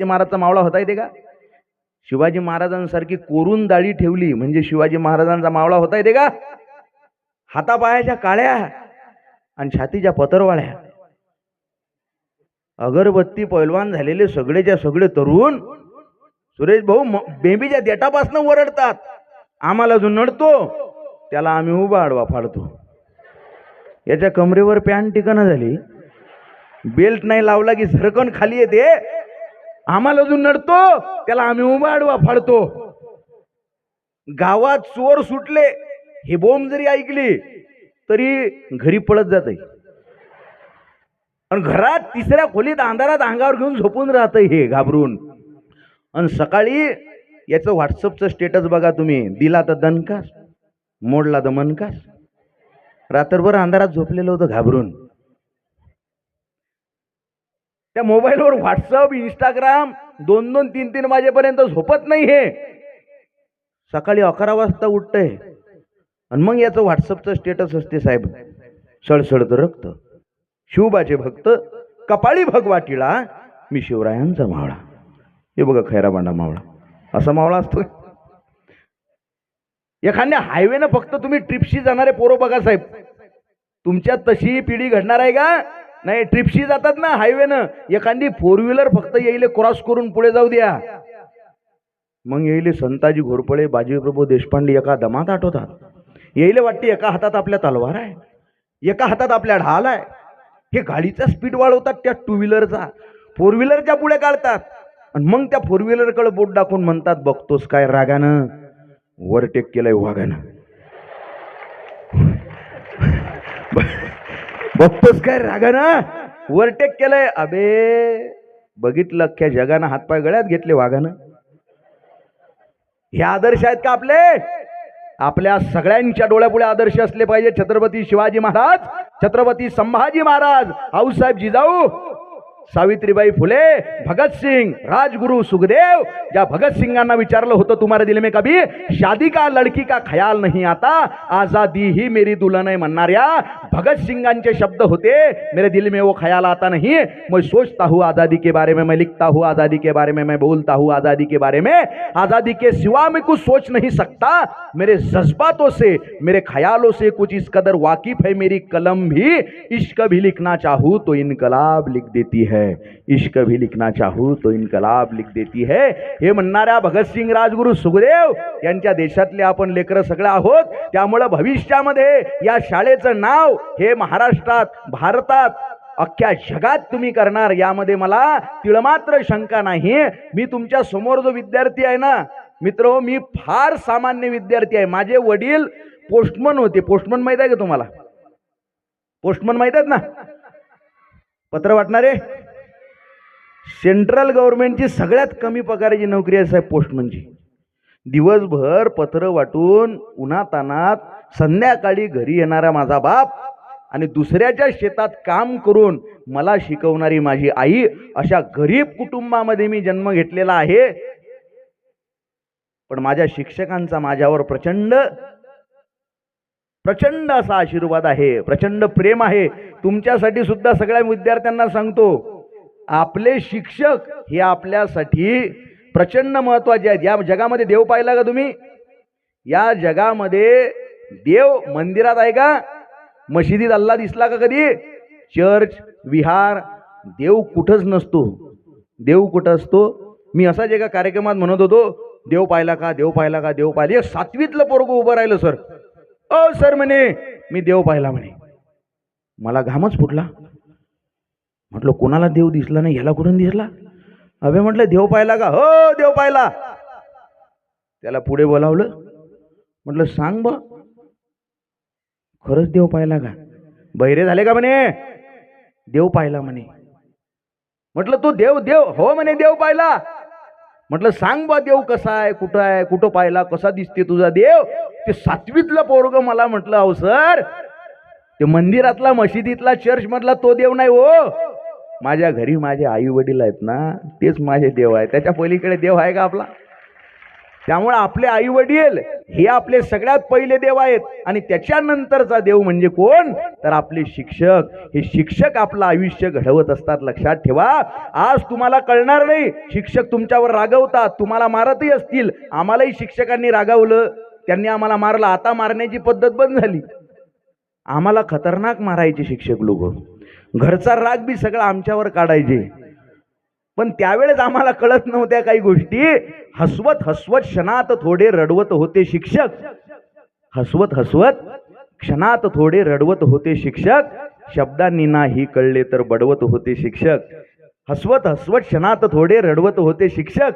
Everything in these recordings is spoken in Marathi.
शिवाजी महाराजचा मावळा होता येते का? शिवाजी महाराजांसारखी कोरून दाढी ठेवली म्हणजे शिवाजी महाराजांचा मावळा होता येते का? हातापायाच्या काळ्या आणि छातीच्या पतरवाळ्या. अगरबत्ती पैलवान झालेले सगळेच्या सगळे तरुण सुरेश भाऊ बेबीच्या देटापासनं ओरडतात. आम्हाला जो नडतो त्याला आम्ही उभा आडवा फाडतो. याच्या कमरेवर पॅन्ट टिकणं झाली. बेल्ट नाही लावला की झरकण खाली येते. आम्हाला जो नडतो त्याला आम्ही उबाडवा फाडतो. गावात चोर सुटले हे बोंब जरी ऐकली तरी घरी पळत जात आणि घरात तिसऱ्या खोलीत अंधारात अंगावर घेऊन झोपून राहत हे घाबरून. आणि सकाळी याचं व्हॉट्सअपचं स्टेटस बघा तुम्ही दिला तर दणकास मोडला तर मनकास रात्रभर अंधारात झोपलेलं होतं घाबरून. त्या मोबाईलवर व्हॉट्सअप इंस्टाग्राम दोन दोन तीन तीन वाजेपर्यंत झोपत नाही हे सकाळी अकरा वाजता उठतंय. आणि मग याचं व्हॉट्सअपचं स्टेटस असते साहेब. सळसळत रक्त. शिवबाचे भक्त कपाळी भगवा मी शिवरायांचा मावळा. हे बघा खैराबांडा मावळा. असा मावळा असतो एखाद्या हायवेनं फक्त तुम्ही ट्रिपशी जाणारे पोरं बघा साहेब. तुमच्यात तशी पिढी घडणार आहे का? नाही ट्रिपशी जातात ना हायवेनं. एखादी फोर व्हीलर फक्त येईल क्रॉस करून पुढे जाऊ द्या. मग येईल संताजी घोरपळे बाजीप्रभू देशपांडे एका दमात आठवतात. येईल वाटते एका हातात आपल्या तलवार आहे. एका हातात आपल्या ढाल आहे. हे गाडीचा स्पीड वाढवतात त्या टू व्हीलरचा फोर व्हीलरच्या पुढे काढतात. आणि मग त्या फोर व्हीलरकडे बोट दाखवून म्हणतात बघतोस काय रागानं? ओव्हरटेक केलंय वाघानं. बघतोस काय रागानं? ओव्हरटेक केलंय. अबे बघितलं अख्ख्या जगानं हातपाय गळ्यात घेतले वाघानं. हे आदर्श आहेत का आपले? आपल्या सगळ्यांच्या डोळ्यापुढे आदर्श असले पाहिजे छत्रपती शिवाजी महाराज छत्रपती संभाजी महाराज. हाऊसाहेब जिजाऊ सावित्रीबाई फुले भगतसिंग राजगुरु सुखदेव। ज्या भगत सिंगांना विचारलं होतं, तुम्हारे दिल में कभी शादी का, लड़की का ख्याल नहीं आता? आज़ादी ही मेरी दुल्हन है, म्हणणाऱ्या भगत सिंगांचे शब्द होते, मेरे दिल में वो ख्याल आता नहीं. मैं सोचता हूँ आज़ादी के बारे में, मैं लिखता हूँ आज़ादी के बारे में, मैं बोलता हूँ आज़ादी के बारे में. आज़ादी के सिवा मैं कुछ सोच नहीं सकता. मेरे जज्बातों से, मेरे ख्यालों से कुछ इस कदर वाकिफ है मेरी कलम भी. इश्क भी लिखना चाहूँ तो इनकलाब लिख देती है। है। इश्क भी लिखना चाहू तो इनकलाब लिख देती है। हे म्हणणाऱ्या भगतसिंग राजगुरू सुखदेव यांच्या देशातले आपण लेकरं सगळे आहोत त्यामुळं भविष्यामध्ये या शाळेचं नाव हे महाराष्ट्रात भारतात अख्ख्या जगात तुम्ही करणार यामध्ये मला तिळमात्र शंका नाही. मी तुमच्यासमोर जो विद्यार्थी आहे ना मित्र मी फार सामान्य विद्यार्थी आहे. माझे वडील पोस्टमन होते. पोस्टमन माहीत आहे का तुम्हाला? पोस्टमन माहीत आहेत ना? पत्र वाटणारे सेंट्रल गव्हर्नमेंटची सगळ्यात कमी पगाराची नोकरी आहे साहेब पोस्टमनची. दिवसभर पत्र वाटून उन्हातानात संध्याकाळी घरी येणारा माझा बाप आणि दुसऱ्याच्या शेतात काम करून मला शिकवणारी माझी आई अशा गरीब कुटुंबामध्ये मी जन्म घेतलेला आहे. पण माझ्या शिक्षकांचा माझ्यावर प्रचंड प्रचंड असा आशीर्वाद आहे प्रचंड प्रेम आहे. तुमच्यासाठी सुद्धा सगळ्या विद्यार्थ्यांना सांगतो आपले शिक्षक हे आपल्यासाठी प्रचंड महत्त्वाचे आहेत. या जगामध्ये देव पाहिला का तुम्ही? या जगामध्ये देव मंदिरात आहे का? मशिदीत अल्ला दिसला का कधी? चर्च विहार देव कुठंच नसतो. देव कुठं असतो? मी असाच एका कार्यक्रमात म्हणत होतो देव पाहिला का देव पाहिला का देव पाहिला. सातवीतलं पोरगं उभं राहिलं सर. ओ सर म्हणे मी देव पाहिला म्हणे. मला घामच फुटला. म्हटलं कोणाला देव दिसला नाही ह्याला कुठून दिसला? अभे म्हटलं देव पाहिला का? हो देव पाहिला. त्याला पुढे बोलावलं. म्हटलं सांग बा खरंच देव पाहिला का? बहिरे झाले का म्हणे? देव पाहिला म्हणे. म्हटलं तू देव देव हो म्हणे देव पाहिला. म्हटलं सांग बा देव कसा आहे कुठं आहे कुठं पाहिला कसा दिसते तुझा देव? ते सातवीतलं पोरग मला म्हटलं अहो सर ते मंदिरातला मशिदीतला चर्च मधला तो देव नाही हो. माझ्या घरी माझे आई वडील आहेत ना तेच माझे देव आहे त्याच्या पलीकडे देव आहे का आपला? त्यामुळे आपले आई वडील हे आपले सगळ्यात पहिले देव आहेत. आणि त्याच्यानंतरचा देव म्हणजे कोण? तर आपले शिक्षक. हे शिक्षक आपलं आयुष्य घडवत असतात. लक्षात ठेवा. आज तुम्हाला कळणार नाही. शिक्षक तुमच्यावर रागवतात. तुम्हाला मारतही असतील. आम्हालाही शिक्षकांनी रागावलं. त्यांनी आम्हाला मारलं. आता मारण्याची पद्धत बंद झाली. आम्हाला खतरनाक मारायचे शिक्षक लोक. घरचा राग बी सगळा आमच्यावर काढायचे. पण त्यावेळेस आम्हाला कळत नव्हत्या काही गोष्टी. हसवत हसवत क्षणात थोडे रडवत होते शिक्षक. हसवत हसवत क्षणात थोडे रडवत होते शिक्षक. शब्दांनी नाही कळले तर बडवत होते शिक्षक. हसवत हसवत क्षणात थोडे रडवत होते शिक्षक.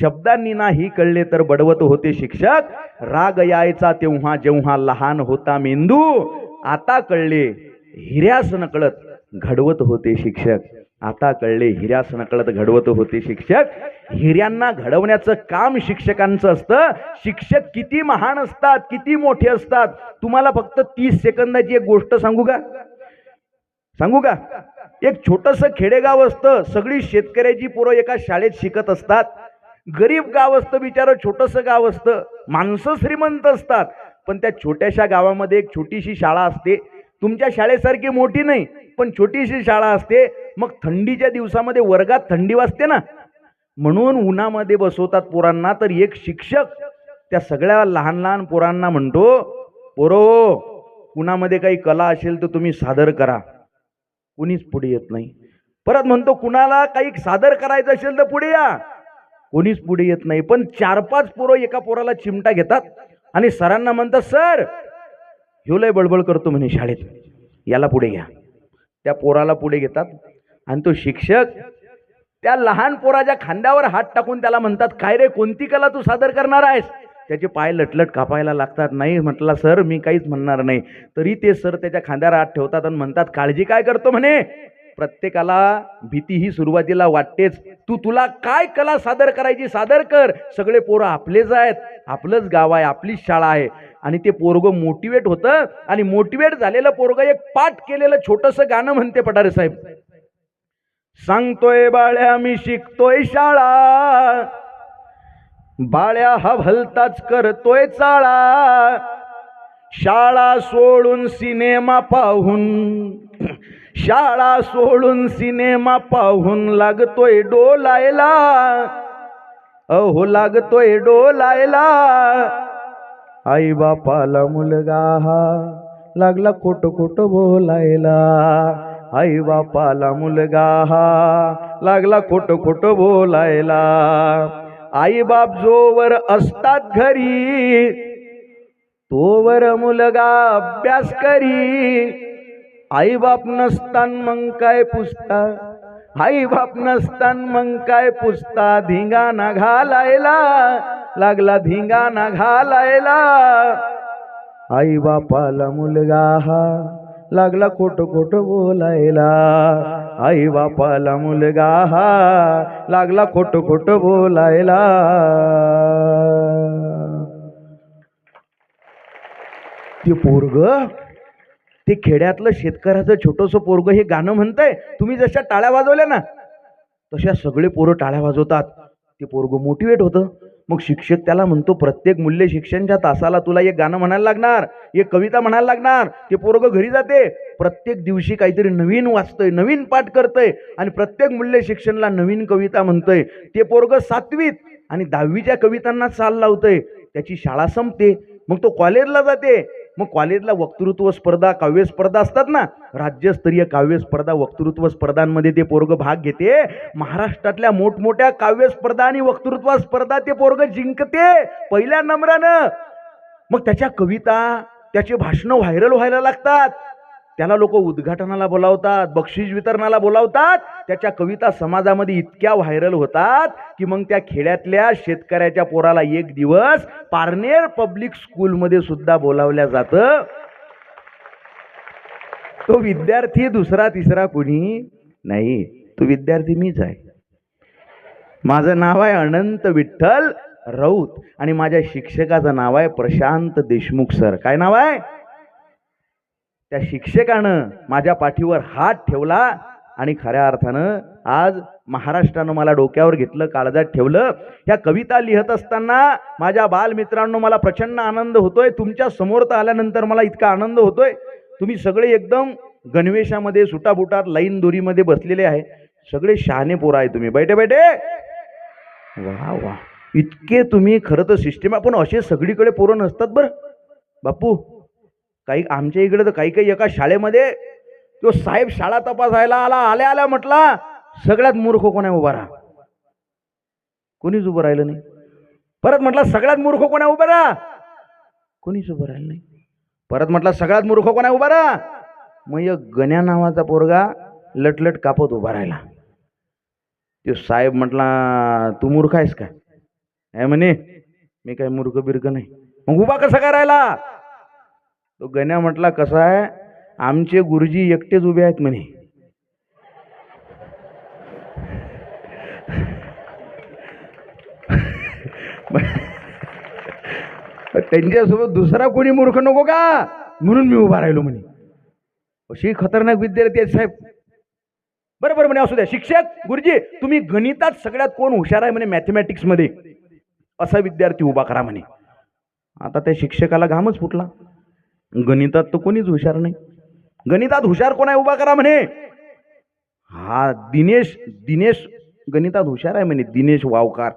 शब्दांनी नाही कळले तर बडवत होते शिक्षक. राग यायचा तेव्हा जेव्हा लहान होता मेंदू. आता कळले हिऱ्यास नकळत घडवत होते शिक्षक. आता कळले हिऱ्यास नकळत घडवत होते शिक्षक. हिऱ्यांना घडवण्याचं काम शिक्षकांचं असतं. शिक्षक किती महान असतात किती मोठे असतात. तुम्हाला फक्त तीस सेकंदाची एक गोष्ट सांगू का? सांगू का? एक छोटस खेडेगाव असतं. सगळी शेतकऱ्याची पोरं एका शाळेत शिकत असतात. गरीब गाव असतं बिचारं छोटंसं गाव असतं. माणसं श्रीमंत असतात. पण त्या छोट्याशा गावामध्ये एक छोटीशी शाळा असते. तुमच्या शाळेसारखी मोठी नाही पण छोटीशी शाळा असते. मग थंडीच्या दिवसामध्ये वर्गात थंडी वाजते ना. म्हणून उन्हामध्ये बसवतात पोरांना तर एक शिक्षक त्या सगळ्या लहान लहान पोरांना म्हणतो पोरो उन्हामध्ये काही कला असेल तर तुम्ही सादर करा. कुणीच पुढे येत नाही. परत म्हणतो कुणाला काही सादर करायचं असेल तर पुढे या. कोणीच पुढे येत नाही. पण चार पाच पोरं एका पोराला चिमटा घेतात आणि सरांना म्हणतात सर ह्यो लय बडबड करतो म्हणे शाळेत. याला पुढे घ्या. त्या पोराला पुढे घेतात आणि तो शिक्षक त्या लहान पोराच्या खांद्यावर हात टाकून त्याला म्हणतात काय रे कोणती कला तू सादर करणार आहेस? त्याचे पाय लटलट कापायला लागतात. नाही म्हटला सर मी काहीच म्हणणार नाही. तरी ते सर त्याच्या खांद्यावर हात ठेवतात आणि म्हणतात काळजी काय करतो म्हणे? प्रत्येकाला भीती ही सुरुवातीला वाटतेच. तू तुला काय कला सादर करायची सादर कर. सगळे पोरं आपलेच आहेत. आपलंच गाव आहे आपलीच शाळा आहे. आणि ते पोरगं मोटिवेट होतं आणि मोटिवेट झालेलं पोरगं एक पाठ केलेलं छोटंसं गाणं म्हणते पठारे साहेब. सांगतोय बाळ्या मी शिकतोय शाळा. बाळ्या हा भलताच करतोय चाळा. शाळा सोडून सिनेमा पाहून शाळा सोडून सिनेमा पाहून लागतोय डोलायला. अहो लागतोय डोलायला. आई बापाला मुलगा हा लागला खोट खोट बोलायला. आई बापाला मुलगा हा लागला खोट खोट बोलायला. आई बाप जोवर असतात घरी तोवर मुलगा अभ्यास करी. आई बाप नसतान मग काय पुसता? आई बाप नसतान मग काय पुसता? धिंगाणा घालायला लागला धिंगाणा घालायला. आई बापाला मुलगा हा लागला खोट खोट बोलायला. आई बापाला मुलगा हा लागला खोट खोट बोलायला. ते पोरग ते खेड्यातलं शेतकऱ्याचं छोटंसं पोरग हे गाणं म्हणतंय तुम्ही जशा टाळ्या वाजवल्या ना तशा सगळे पोरं टाळ्या वाजवतात. ते पोरग मोटिवेट होतं. मग शिक्षक त्याला म्हणतो प्रत्येक मूल्य शिक्षणच्या तासाला तुला एक गाणं म्हणायला लागणार एक कविता म्हणायला लागणार ते पोरग घरी जाते. प्रत्येक दिवशी काहीतरी नवीन वाचतंय नवीन पाठ करतंय आणि प्रत्येक मूल्य शिक्षणला नवीन कविता म्हणतंय. ते पोरग सातवीत आणि दहावीच्या कवितांना चाल लावतंय. त्याची शाळा संपते. मग तो कॉलेजला जाते. मग कॉलेजला वक्तृत्व स्पर्धा काव्य स्पर्धा असतात ना राज्यस्तरीय काव्य स्पर्धा वक्तृत्व स्पर्धांमध्ये ते पोरग भाग घेते. महाराष्ट्रातल्या मोठमोठ्या काव्य स्पर्धा आणि वक्तृत्व स्पर्धा ते पोरग जिंकते पहिल्या नंबरानं. मग त्याच्या कविता त्याचे भाषणं व्हायरल व्हायला लागतात. त्याला लोक उद्घाटनाला बोलावतात बक्षीस वितरणाला बोलावतात त्याच्या कविता समाजामध्ये इतक्या व्हायरल होतात की मग त्या खेड्यातल्या शेतकऱ्याच्या पोराला एक दिवस पारनेर पब्लिक स्कूलमध्ये सुद्धा बोलावल्या जातं. तो विद्यार्थी दुसरा तिसरा कोणी नाही. तो विद्यार्थी मीच आहे. माझं नाव आहे अनंत विठ्ठल राऊत आणि माझ्या शिक्षकाचं नाव आहे प्रशांत देशमुख सर. काय नाव आहे? त्या शिक्षकानं माझ्या पाठीवर हात ठेवला आणि खऱ्या अर्थानं आज महाराष्ट्रानं मला डोक्यावर घेतलं काळजात ठेवलं. ह्या कविता लिहत असताना माझ्या बालमित्रांनो मला प्रचंड आनंद होतोय. तुमच्यासमोर तर आल्यानंतर मला इतका आनंद होतोय. तुम्ही सगळे एकदम गणवेशामध्ये सुटाबुटात लाईन दोरीमध्ये बसलेले आहे. सगळे शहाणे पोरं आहे तुम्ही. बैठे बैठे. वा वा. इतके तुम्ही खरं तर सिस्टीम आपण असे सगळीकडे पोरं नसतात बरं. बापू काही आमच्या इकडे तर काही काही एका शाळेमध्ये तो साहेब शाळा तपासायला आला आल्या आल्या म्हटला सगळ्यात मूर्ख कोण आहे उभा राहा. कोणीच उभं राहिलं नाही. परत म्हटलं सगळ्यात मूर्ख कोण आहे उभा राहा. कोणीच उभं राहिलं नाही. परत म्हटलं सगळ्यात मूर्ख कोण आहे उभा राहा. मग एक गण्या नावाचा पोरगा लटलट कापत उभा राहिला. तो साहेब म्हटला तू मूर्ख आहेस का म्हणे मी काय मूर्ख बिर्ख नाही. मग उभा कसा काय राहिला? तो गण्या म्हटला कसा आहे? आमचे गुरुजी एकटेच उभे आहेत म्हणे. त्यांच्यासोबत दुसरा कोणी मूर्ख नको का? म्हणून मी उभा राहिलो म्हणे. अशी खतरनाक विद्यार्थी आहेत साहेब. बरोबर म्हणे असू द्या. शिक्षक गुरुजी तुम्ही गणितात सगळ्यात कोण हुशार आहे म्हणे मॅथमॅटिक्समध्ये? असा विद्यार्थी उभा करा म्हणे. आता त्या शिक्षकाला घामच फुटला. गणितात तर कोणीच हुशार नाही. गणितात हुशार कोण आहे उभा करा म्हणे. हा दिनेश दिनेश गणितात हुशार आहे म्हणे. दिनेश वावकार.